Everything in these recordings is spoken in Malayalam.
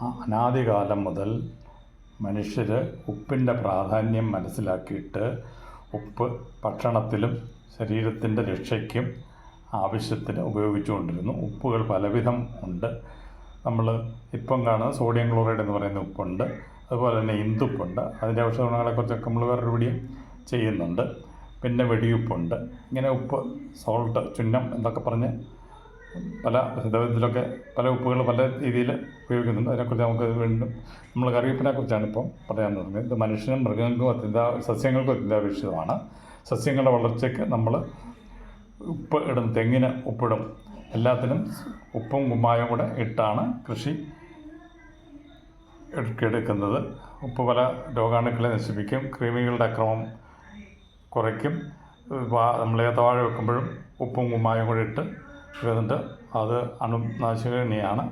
അനാദികാലം മുതൽ മനുഷ്യർ ഉപ്പിന്റെ പ്രാധാന്യം മനസ്സിലാക്കിയിട്ട് ഉപ്പ് ഭക്ഷണത്തിലും ശരീരത്തിന്റെ രക്ഷയ്ക്കും ആവശ്യത്തിന് ഉപയോഗിച്ചുകൊണ്ടിരുന്നു. ഉപ്പുകൾ പലവിധം ഉണ്ട്. നമ്മൾ ഇപ്പം കാണുന്ന സോഡിയം ക്ലോറൈഡ് എന്ന് പറയുന്ന ഉപ്പുണ്ട്. അതുപോലെ തന്നെ ഇന്ദുപ്പുണ്ട് അതിന്റെ ഔഷധ ഗുണങ്ങളെക്കുറിച്ചൊക്കെ നമ്മൾ വേറൊരു വീഡിയോ ചെയ്യുന്നുണ്ട്. പിന്നെ വെടിയുപ്പുണ്ട്. ഇങ്ങനെ ഉപ്പ് സോൾട്ട് ചുന്നം എന്നൊക്കെ പറഞ്ഞ് പല വിധത്തിലൊക്കെ പല ഉപ്പുകൾ പല രീതിയിൽ ഉപയോഗിക്കുന്നുണ്ട്. അതിനെക്കുറിച്ച് നമുക്ക് വീണ്ടും നമ്മൾ കറിവേപ്പിനെക്കുറിച്ചാണ് ഇപ്പം പറയാൻ തുടങ്ങിയത് ഇത് മനുഷ്യനും മൃഗങ്ങൾക്കും അത്യന്താ സസ്യങ്ങൾക്കും അത്യന്താപേക്ഷിതമാണ്. സസ്യങ്ങളുടെ വളർച്ചയ്ക്ക് നമ്മൾ ഉപ്പ് ഇടും തെങ്ങിന് ഉപ്പിടും. എല്ലാത്തിനും ഉപ്പും കുമ്മായവും കൂടെ ഇട്ടാണ് കൃഷി എടുക്കുന്നത് ഉപ്പ് പല രോഗാണുക്കളെ നശിപ്പിക്കും. കൃമികളുടെ അക്രമം കുറയ്ക്കും. നമ്മൾ ഏത്തവാഴ വെക്കുമ്പോഴും ഉപ്പും കുമ്മായും കൂടെ ഇട്ട് എന്നിട്ട് അത് അണുനാശിനിയാണ്.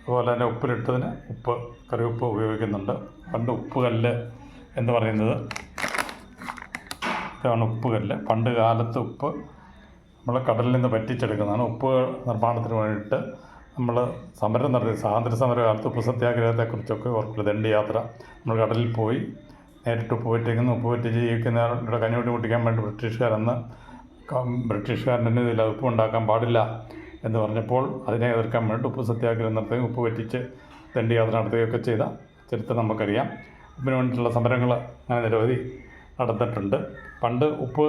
അതുപോലെ തന്നെ ഉപ്പിലിട്ടതിന് ഉപ്പ് കറിയുപ്പ് ഉപയോഗിക്കുന്നുണ്ട്. പണ്ട് ഉപ്പുകല്ല് എന്ന് പറയുന്നത്. ഇതാണ് ഉപ്പുകല്ല്. പണ്ട് കാലത്ത് ഉപ്പ് നമ്മൾ കടലിൽ നിന്ന് പറ്റിച്ചെടുക്കുന്നതാണ്. ഉപ്പ് നിർമ്മാണത്തിന് വേണ്ടിയിട്ട് നമ്മൾ സമരം നടത്തി. സ്വാതന്ത്ര്യ സമര കാലത്ത് ഉപ്പ് സത്യാഗ്രഹത്തെക്കുറിച്ചൊക്കെ ഓർക്കില്ല ദണ്ഡി യാത്ര നമ്മൾ കടലിൽ പോയി നേരിട്ട് ഉപ്പ് പറ്റിക്കുന്ന ഉപ്പ് പറ്റി ജീവിക്കുന്നവരുടെ കഞ്ഞിവെട്ടി മുട്ടിക്കാൻ വേണ്ടി ബ്രിട്ടീഷുകാരന്ന് ബ്രിട്ടീഷുകാരന്റെ ഇതിൽ ഉപ്പ് ഉണ്ടാക്കാൻ പാടില്ല എന്ന് പറഞ്ഞപ്പോൾ അതിനെ എതിർക്കാൻ വേണ്ടി ഉപ്പ് സത്യാഗ്രഹം നടത്തുകയും ഉപ്പ് പറ്റിച്ച് ദണ്ഡി യാത്ര നടത്തുകയൊക്കെ ചെയ്ത ചരിത്രം നമുക്കറിയാം. ഉപ്പിന് വേണ്ടിയിട്ടുള്ള സമരങ്ങൾ അങ്ങനെ നിരവധി നടന്നിട്ടുണ്ട്. പണ്ട് ഉപ്പ്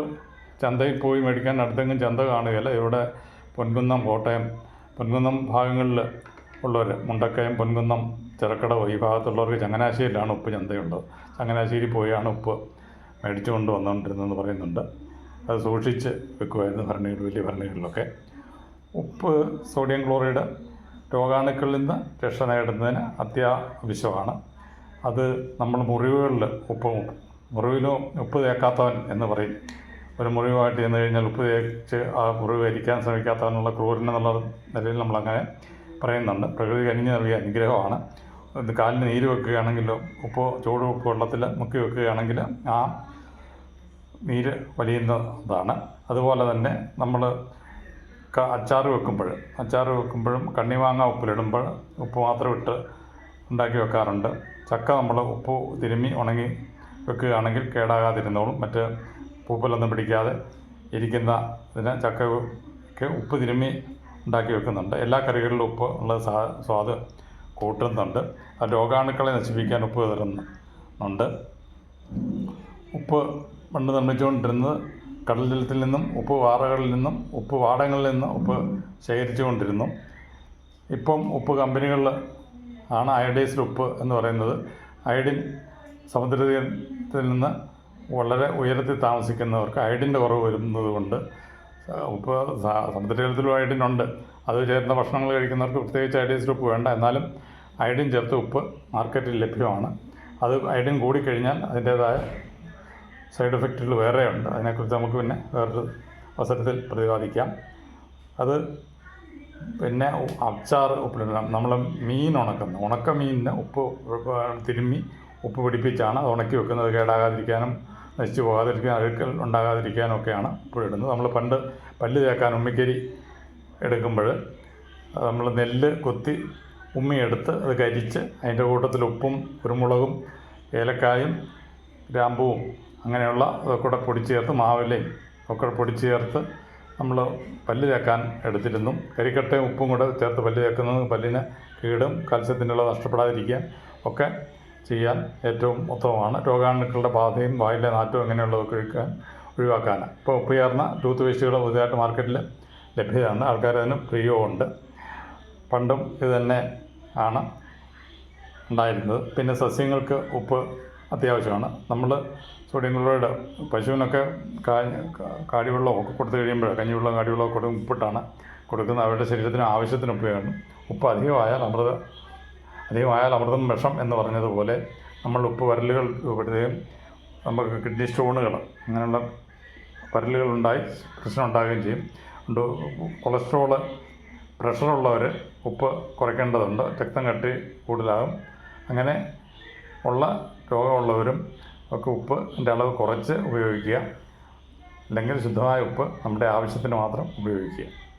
ചന്തയിൽ പോയി മേടിക്കാൻ അടുത്തെങ്കിലും ചന്ത കാണുകയില്ല. ഇവിടെ പൊൻകുന്നം കോട്ടയം പൊൻകുന്നം ഭാഗങ്ങളിൽ ഉള്ളവർ മുണ്ടക്കയം പൊൻകുന്നം ചിറക്കടവ് ഈ ഭാഗത്തുള്ളവർക്ക് ചങ്ങനാശ്ശേരിയിലാണ് ഉപ്പ് ചന്തയുള്ളത്. ചങ്ങനാശ്ശേരി പോയാണ് ഉപ്പ് മേടിച്ചു കൊണ്ട് വന്നുകൊണ്ടിരുന്നതെന്ന് പറയുന്നുണ്ട്. അത് സൂക്ഷിച്ച് വെക്കുമായിരുന്നു ഭരണികൾ വലിയ ഭരണികളിലൊക്കെ. ഉപ്പ് സോഡിയം ക്ലോറൈഡ് രോഗാണുക്കളിൽ നിന്ന് രക്ഷ നേടുന്നതിന് അത്യാവശ്യമാണ്. അത് നമ്മൾ മുറിവുകളിൽ ഉപ്പ് മുറിവിലും ഉപ്പ് തേക്കാത്തവൻ എന്ന് പറയും. ഒരു മുറിവായിട്ട് ചെന്ന് കഴിഞ്ഞാൽ ഉപ്പ് തേച്ച് ആ മുറിവ് അരിക്കാൻ ശ്രമിക്കാത്തവനുള്ള ക്രൂരൻ എന്നുള്ള നിലയിൽ നമ്മളങ്ങനെ പറയുന്നുണ്ട്. പ്രകൃതി കനിഞ്ഞു നൽകിയ അനുഗ്രഹമാണ്. കാലിന് നീര് വെക്കുകയാണെങ്കിലോ ഉപ്പോ ചൂട് ഉപ്പ് വെള്ളത്തിൽ മുക്കി വെക്കുകയാണെങ്കിൽ ആ നീര് വലിയുന്നതാണ്. അതുപോലെ തന്നെ നമ്മൾ അച്ചാർ വെക്കുമ്പോൾ അച്ചാർ വെക്കുമ്പോഴും കണ്ണിമാങ്ങ ഉപ്പിലിടുമ്പോൾ ഉപ്പ് മാത്രം ഇട്ട് ഉണ്ടാക്കി വെക്കാറുണ്ട്. ചക്ക നമ്മൾ ഉപ്പ് തിരുമ്മി ഉണങ്ങി വെക്കുകയാണെങ്കിൽ കേടാകാതിരുന്നോളും. മറ്റ് പൂപ്പലൊന്നും പിടിക്കാതെ ഇരിക്കുന്ന ഇതിന് ചക്കയ്ക്ക് ഉപ്പ് തിരുമ്മി ഉണ്ടാക്കി വെക്കുന്നുണ്ട്. എല്ലാ കറികളിലും ഉപ്പ് ഉള്ള സ്വാദ് കൂട്ടുന്നുണ്ട്. രോഗാണുക്കളെ നശിപ്പിക്കാൻ ഉപ്പ് തരുന്നുണ്ട്. ഉപ്പ് പണ്ട് നിർമ്മിച്ചുകൊണ്ടിരുന്നത് കടൽ ജലത്തിൽ നിന്നും ഉപ്പ് പാറകളിൽ നിന്നും ഉപ്പ് പാടങ്ങളിൽ നിന്നും ഉപ്പ് ശേഖരിച്ചു കൊണ്ടിരുന്നു ഇപ്പം ഉപ്പ് കമ്പനികളിൽ ആണ് അയഡൈസ്ഡ് ഉപ്പ് എന്ന് പറയുന്നത്. അയഡിൻ സമുദ്രതീരത്തിൽ നിന്ന് വളരെ ഉയരത്തിൽ താമസിക്കുന്നവർക്ക് അയഡിന്റെ കുറവ് വരുന്നത് കൊണ്ട് ഉപ്പ് സമുദ്രജലത്തിലും അയഡിൻ ഉണ്ട്. അത് ചേർന്ന ഭക്ഷണങ്ങൾ കഴിക്കുന്നവർക്ക് പ്രത്യേകിച്ച് അയഡൈസ്ഡ് ഉപ്പ് വേണ്ട. എന്നാലും അയഡിൻ ചേർത്ത ഉപ്പ് മാർക്കറ്റിൽ ലഭ്യമാണ്. അത് അയഡിൻ കൂടിക്കഴിഞ്ഞാൽ അതിന്റേതായ സൈഡ് എഫക്റ്റുകൾ വേറെയുണ്ട് അതിനെക്കുറിച്ച് നമുക്ക് പിന്നെ വേറൊരു അവസരത്തിൽ പ്രതിപാദിക്കാം. അത് പിന്നെ അച്ചാർ ഉപ്പിടണം. നമ്മൾ മീൻ ഉണക്കുന്നു. ഉണക്ക മീനിന് ഉപ്പ് തിരുമ്മി ഉപ്പ് പിടിപ്പിച്ചാണ് അത് ഉണക്കി വെക്കുന്നത്. കേടാകാതിരിക്കാനും നശിച്ചു പോകാതിരിക്കാൻ അഴുക്കൽ ഉണ്ടാകാതിരിക്കാനും ഒക്കെയാണ് ഉപ്പിടുന്നത്. നമ്മൾ പണ്ട് പല്ല് തേക്കാൻ ഉമ്മിക്കരി എടുക്കുമ്പോൾ നമ്മൾ നെല്ല് കൊത്തി ഉമ്മിയെടുത്ത് അത് കരിച്ച് അതിന്റെ കൂട്ടത്തിൽ ഉപ്പും കുരുമുളകും ഏലക്കായും ഗ്രാമ്പുവും അങ്ങനെയുള്ള ഇതൊക്കെ പൊടി ചേർത്ത് മാവിലയും ഒക്കെ പൊടി ചേർത്ത് നമ്മൾ പല്ല് തേക്കാൻ എടുത്തിരുന്നു. കരിക്കട്ടയും ഉപ്പും കൂടെ ചേർത്ത് പല്ല് തേക്കുന്നത് പല്ലിന് കീടും കാൽസ്യത്തിനുള്ള നഷ്ടപ്പെടാതിരിക്കാൻ ഒക്കെ ചെയ്യാൻ ഏറ്റവും ഉത്തമമാണ്. രോഗാണുക്കളുടെ ബാധയും വായിലെ നാറ്റവും അങ്ങനെയുള്ളതൊക്കെ ഒഴിക്കാൻ ഒഴിവാക്കാൻ ഇപ്പോൾ ഉപ്പ് ചേർന്ന ടൂത്ത് പേസ്റ്റുകൾ പുതിയതായിട്ട് മാർക്കറ്റിൽ ലഭ്യമാണ് ആൾക്കാർ അതിന് പ്രിയവുമുണ്ട് പണ്ടും ഇത് തന്നെ ആണ് ഉണ്ടായിരുന്നത്. പിന്നെ സസ്യങ്ങൾക്ക് ഉപ്പ് അത്യാവശ്യമാണ്. നമ്മൾ സോഡിയം ക്ലോറൈഡ് പശുവിനൊക്കെ കാടിവെള്ളം ഒക്കെ കൊടുത്തു കഴിയുമ്പോൾ കഞ്ഞിവെള്ളം കാടിവെള്ളം കൊടുക്കും ഉപ്പിട്ടാണ് കൊടുക്കുന്നത്. അവരുടെ ശരീരത്തിന് ആവശ്യത്തിന് ഉപ്പ് ഉപ്പ് അധികമായാൽ അമൃത അധികമായാൽ അമൃതം വിഷം എന്ന് പറഞ്ഞതുപോലെ നമ്മൾ ഉപ്പ് വരലുകൾ രൂപപ്പെടുത്തുകയും നമുക്ക് കിഡ്നി സ്റ്റോണുകൾ അങ്ങനെയുള്ള വരലുകൾ ഉണ്ടായി പ്രശ്നം ഉണ്ടാകുകയും ചെയ്യും. അതുകൊണ്ട് കൊളസ്ട്രോൾ പ്രഷറുള്ളവർ ഉപ്പ് കുറയ്ക്കേണ്ടതുണ്ട്. രക്തം കട്ടി കൂടുതലാകും. അങ്ങനെ ഉള്ള രോഗമുള്ളവരും ഒക്കെ ഉപ്പിന്റെ അളവ് കുറച്ച് ഉപയോഗിക്കുക. അല്ലെങ്കിൽ ശുദ്ധമായ ഉപ്പ് നമ്മുടെ ആവശ്യത്തിന് മാത്രം ഉപയോഗിക്കുക.